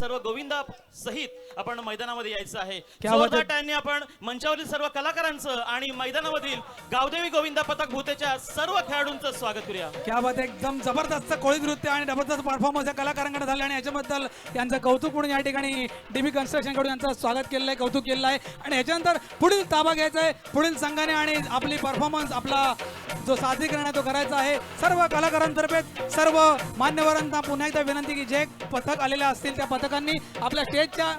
सर्व गोविंदा सहित आपण मैदानामध्ये यायचं आहे. टाळ्यांनी आपण मंचावरील सर्व कलाकारांचं आणि मैदानामधील गावदेवी गोविंदा पथक भूतेच्या सर्व खेळाडूंचं स्वागत करूया. क्या बात एकदम जबरदस्त कोळी नृत्य आणि जबरदस्त परफॉर्मन्स या कलाकारांकडे झाले आणि याच्याबद्दल यांचं कौतुक म्हणून या ठिकाणी डीबी कन्स्ट्रक्शनकडून यांचं स्वागत केलेलं आहे कौतुक केलेलं आहे. आणि याच्यानंतर पुढील ताबा घ्यायचा आहे. पुढील संघाने आणि आपली परफॉर्मन्स आपला जो सादरीकरण आहे तो करायचा आहे. सर्व कलाकारांतर्फे सर्व मान्यवरांना पुन्हा एकदा विनंती की जे पथक आलेले असतील त्या पथकांनी आपल्या स्टेजच्या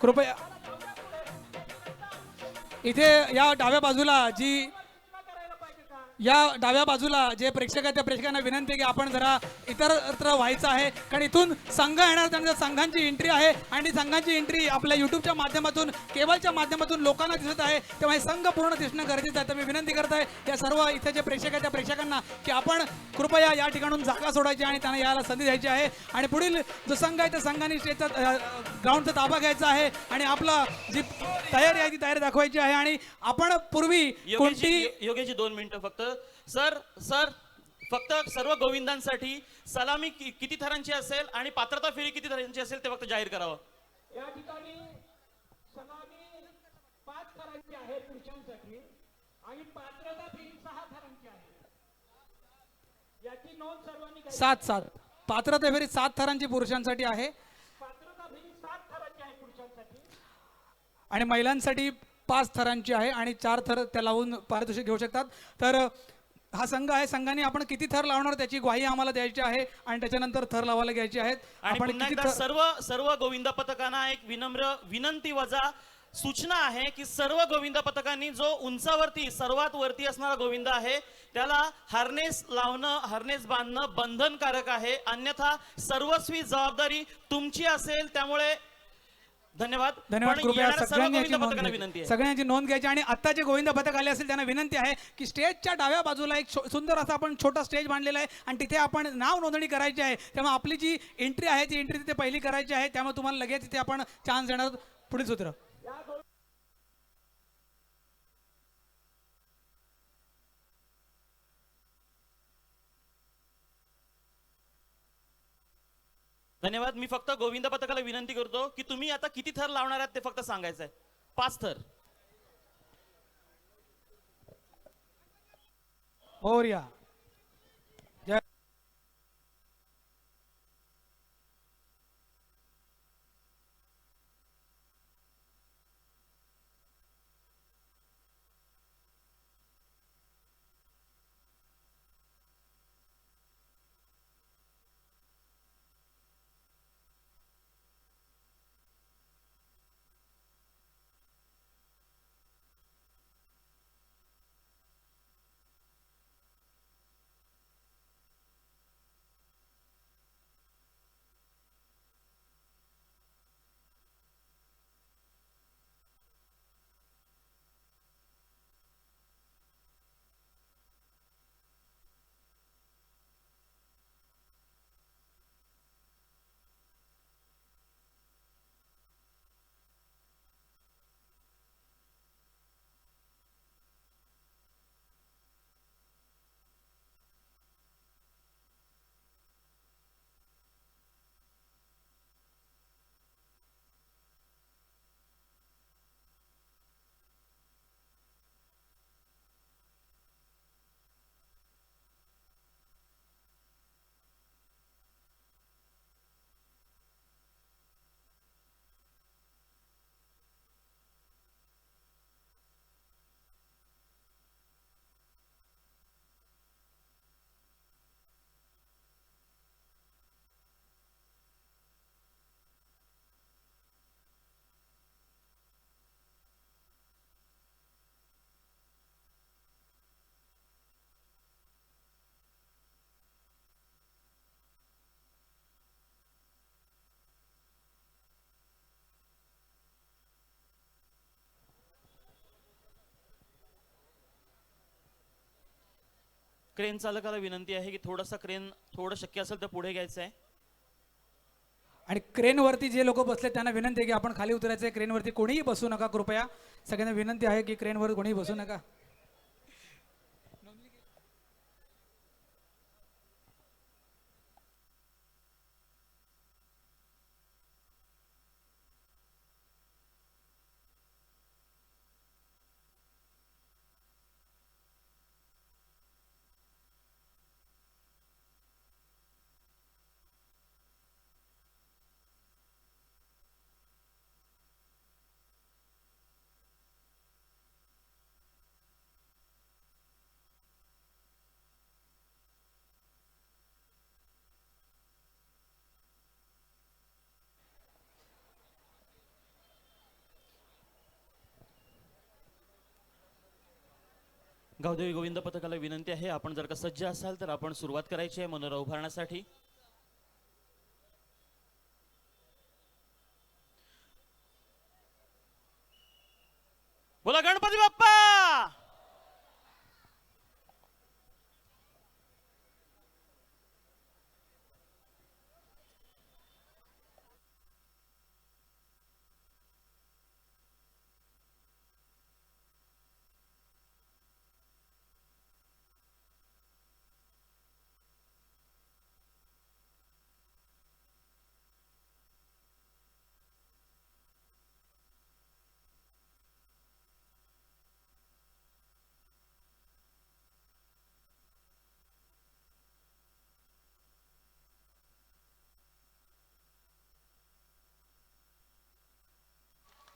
कृपया इथे या डाव्या बाजूला जी या डाव्या बाजूला जे प्रेक्षक आहेत त्या प्रेक्षकांना विनंती आहे की आपण जरा इतरत्र व्हायचं आहे. कारण इथून संघ येणार त्यांच्या संघांची एंट्री आहे. आणि संघांची एंट्री आपल्या युट्यूबच्या माध्यमातून केबलच्या माध्यमातून लोकांना दिसत आहे. तेव्हा हे संघ पूर्ण दिसणं गरजेचं आहे. तर मी विनंती करत आहे या सर्व इथे जे प्रेक्षक आहेत त्या प्रेक्षकांना की आपण कृपया या ठिकाणून जागा सोडायची आणि त्यांना यायला संधी द्यायची आहे. आणि पुढील जो संघ आहे त्या संघाने स्टेजचा ग्राउंडचा ताबा घ्यायचा आहे. आणि आपला जी तयारी आहे ती तयारी दाखवायची आहे. आणि आपण पूर्वी कोणती योगेशजी दोन मिनिटं फक्त. सर सर फक्त सर्व गोविंदांसाठी सलामी कि- किती थरांची असेल आणि पात्रता फेरी किती थरांची असेल ते फक्त जाहीर करावं. या ठिकाणी सलामी पाच थरांची आहे पुरुषांसाठी आणि पात्रता फेरी सहा थरांची आहे. याची नोंद सर्वांनी घ्यावी. सात सात. पात्रता फेरी सात थरांची पुरुषांसाठी आहे. पात्रता फेरी सात थरांची आहे पुरुषांसाठी आणि महिलांसाठी पाच थरांची आहे आणि चार थर त्या लावून पारितोषिक घेऊ शकतात. तर हा संघ आहे. संघाने आपण किती थर लावणार त्याची ग्वाही आम्हाला द्यायची आहे आणि त्याच्यानंतर थर लावायला घ्यायची आहेत. आपण पुन्हा किती एकदा थर सर्व सर्व गोविंद पथकांना एक विनम्र विनंती वजा सूचना आहे की सर्व गोविंद पथकांनी जो उंचावरती सर्वात वरती असणारा गोविंद आहे त्याला हार्नेस लावणं हार्नेस बांधणं बंधनकारक आहे. अन्यथा सर्वस्वी जबाबदारी तुमची असेल त्यामुळे धन्यवाद. धन्यवाद. पण कृपया येणाऱ्या सर्व सगळ्यांनी गोविंद याची नोंद घ्यायची. आहे. सगळ्यांची नोंद घ्यायची आणि आता जे गोविंद पथक आले असेल त्यांना विनंती आहे की स्टेजच्या डाव्या बाजूला एक सुंदर असा आपण छोटा स्टेज बांधलेला आहे आणि तिथे आपण नाव नोंदणी करायची आहे. त्यामुळे आपली जी एंट्री आहे ती एंट्री तिथे पहिली करायची आहे. त्यामुळे तुम्हाला लगेच तिथे आपण चान्स देणार आहोत. पुढील सूत्र. धन्यवाद. मी फक्त गोविंद पथकाला विनंती करतो की तुम्ही आता किती थर लावणार आहात ते फक्त सांगायचं आहे पाच थर. मोर्या क्रेन चालकाला विनंती आहे की थोडासा क्रेन थोडं शक्य असेल तर पुढे घ्यायचं आहे. आणि क्रेनवरती जे लोक बसले त्यांना विनंती आहे की आपण खाली उतरायचं आहे क्रेनवरती कोणीही बसू नका कृपया. सगळ्यांना विनंती आहे की क्रेनवर कोणीही बसू नका. गावदेवी गोविंद पथकाला विनंती आहे आपण जर का सज्ज असाल तर आपण सुरुवात करायची आहे मनोरा उभारण्यासाठी.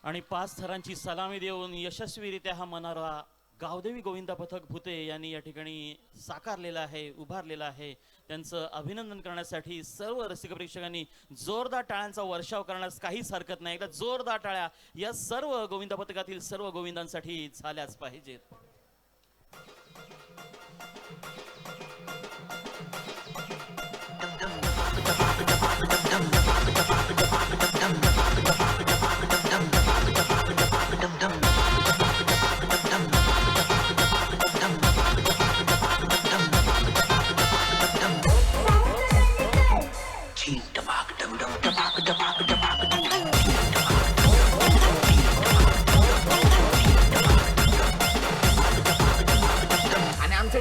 आणि पाच थरांची सलामी देऊन यशस्वीरित्या हा मनारा गावदेवी गोविंदा पथक भुते यांनी या ठिकाणी साकारलेला आहे उभारलेला आहे. त्यांचं अभिनंदन करण्यासाठी सर्व रसिक प्रेक्षकांनी जोरदार टाळ्यांचा वर्षाव करण्यास काहीच हरकत नाही. एकदा जोरदार टाळ्या या सर्व गोविंदा पथकातील सर्व गोविंदांसाठी झाल्याच पाहिजेत.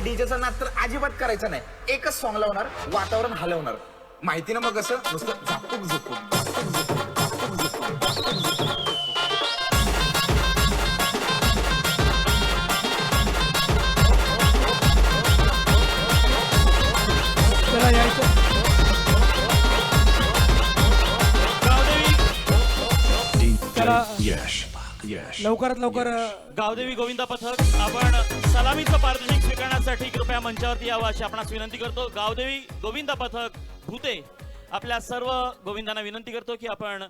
डीजेचा नाद तर अजिबात करायचा नाही. एकच सॉंग लावणार वातावरण हलवणार. माहिती ना मग असं नुसतं झापूक झुपूक Yes. लवकरात लवकर गावदेवी गोविंदा पथक आपण सलामीचं पारितोषिक स्वीकारण्यासाठी कृपया मंचावरती यावं अशी आपणास विनंती करतो. गावदेवी गोविंदा पथक भूते आपल्या सर्व गोविंदांना विनंती करतो की आपण